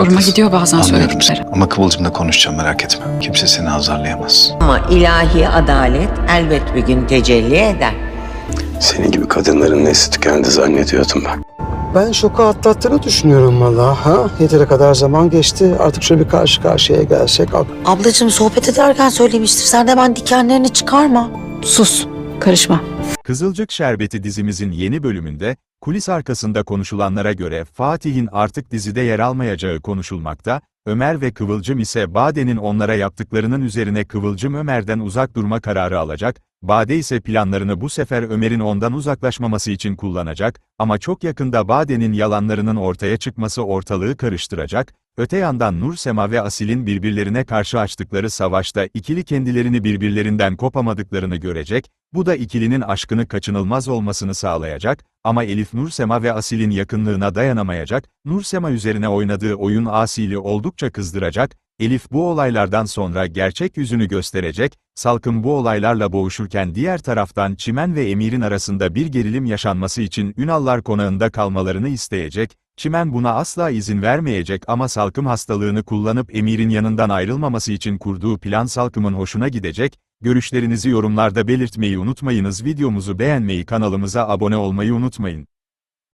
Zoruma Haklısın. gidiyor bazen Anlıyorum söyledikleri. seni. Ama Kıvılcım'la konuşacağım merak etme. Kimse seni azarlayamaz. Ama ilahi adalet elbet bir gün tecelli eder. Senin gibi kadınların nesli tükendi zannediyordum ben. Ben şoku atlattığını düşünüyorum valla. Ha? Yeteri kadar zaman geçti. Artık şöyle bir karşı karşıya gelsek. Al. Ablacığım sohbet ederken söylemiştir. Sen de ben dikenlerini çıkarma. Sus, karışma. Kızılcık Şerbeti dizimizin yeni bölümünde, kulis arkasında konuşulanlara göre Fatih'in artık dizide yer almayacağı konuşulmakta, Ömer ve Kıvılcım ise Bade'nin onlara yaptıklarının üzerine Kıvılcım Ömer'den uzak durma kararı alacak, Bade ise planlarını bu sefer Ömer'in ondan uzaklaşmaması için kullanacak, ama çok yakında Bade'nin yalanlarının ortaya çıkması ortalığı karıştıracak, Öte yandan Nur Sema ve Asil'in birbirlerine karşı açtıkları savaşta ikili kendilerini birbirlerinden kopamadıklarını görecek, bu da ikilinin aşkını kaçınılmaz olmasını sağlayacak, ama Elif Nur Sema ve Asil'in yakınlığına dayanamayacak, Nur Sema üzerine oynadığı oyun Asil'i oldukça kızdıracak, Elif bu olaylardan sonra gerçek yüzünü gösterecek, Salkım bu olaylarla boğuşurken diğer taraftan Çimen ve Emir'in arasında bir gerilim yaşanması için Ünallar konağında kalmalarını isteyecek, Çimen buna asla izin vermeyecek ama Salkım hastalığını kullanıp Emir'in yanından ayrılmaması için kurduğu plan Salkım'ın hoşuna gidecek, görüşlerinizi yorumlarda belirtmeyi unutmayınız videomuzu beğenmeyi kanalımıza abone olmayı unutmayın.